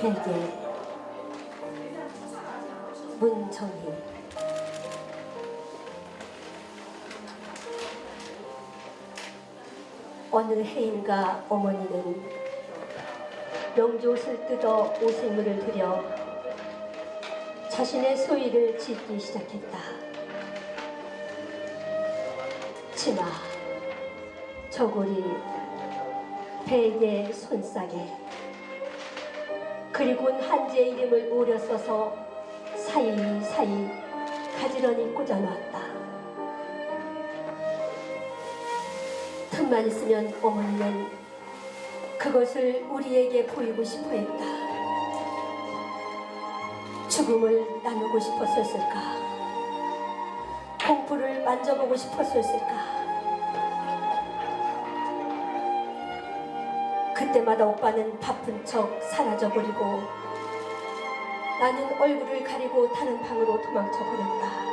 베개 문정희 어느 해인가 어머니는 명조옷을 뜯어 오색물을 들여 자신의 소위를 짓기 시작했다. 치마, 저고리, 베개 손싸개, 그리고는 한지의 이름을 오려 써서 사이사이 가지런히 꽂아놓았다. 틈만 있으면 어머니는 그것을 우리에게 보이고 싶어 했다. 죽음을 나누고 싶었을까? 공포를 만져보고 싶었을까? 그때마다 오빠는 바쁜 척 사라져버리고 나는 얼굴을 가리고 다른 방으로 도망쳐버렸다.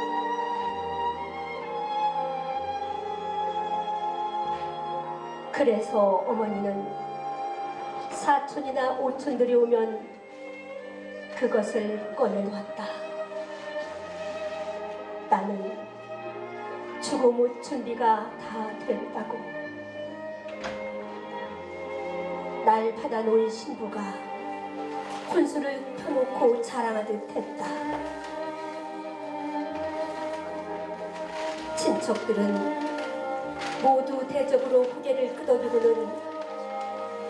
그래서 어머니는 사촌이나 오촌들이 오면 그것을 꺼내놓았다. 나는 죽음 후 준비가 다 됐다고. 날 받아놓은 신부가 혼수를 펴놓고 자랑하듯 했다. 친척들은 모두 대접으로 고개를 끄덕이고는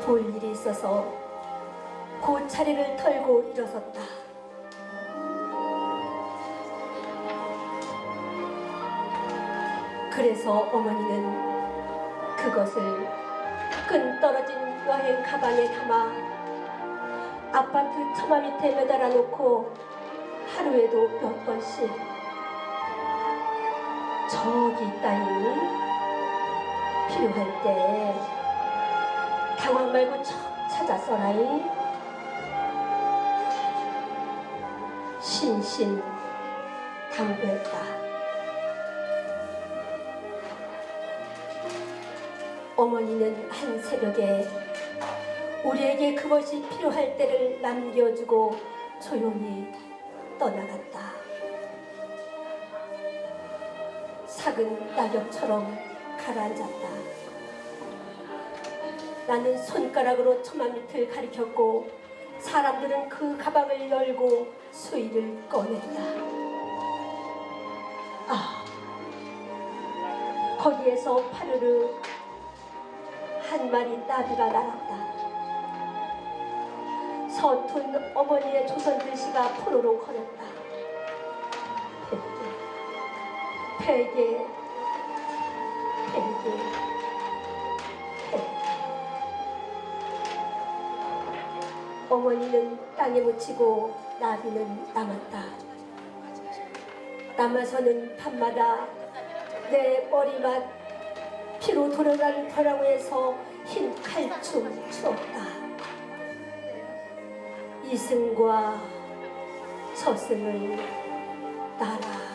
볼 일이 있어서 곧 차례를 털고 일어섰다. 그래서 어머니는 그것을 끈 떨어진 여행 가방에 담아 아파트 처마 밑에 매달아 놓고 하루에도 몇 번씩 저기 있다니 필요할 때 당황 말고 척 찾아 써라이 신신 당부했다. 어머니는 한 새벽에 우리에게 그것이 필요할 때를 남겨주고 조용히 떠나갔다. 삭은 낙엽처럼 가라앉았다. 나는 손가락으로 처마 밑을 가리켰고 사람들은 그 가방을 열고 수의를 꺼냈다. 아, 거기에서 파르르 한 마리 나비가 날았다. 서툰 어머니의 조선 글씨가 포로로 걸었다. 베개, 베개, 베개, 베개. 어머니는 땅에 묻히고 나비는 남았다. 남아서는 밤마다 내 머리맡 피로 돌아간 터라고에서 흰 칼춤 추었다. 이승과 저승을 따라.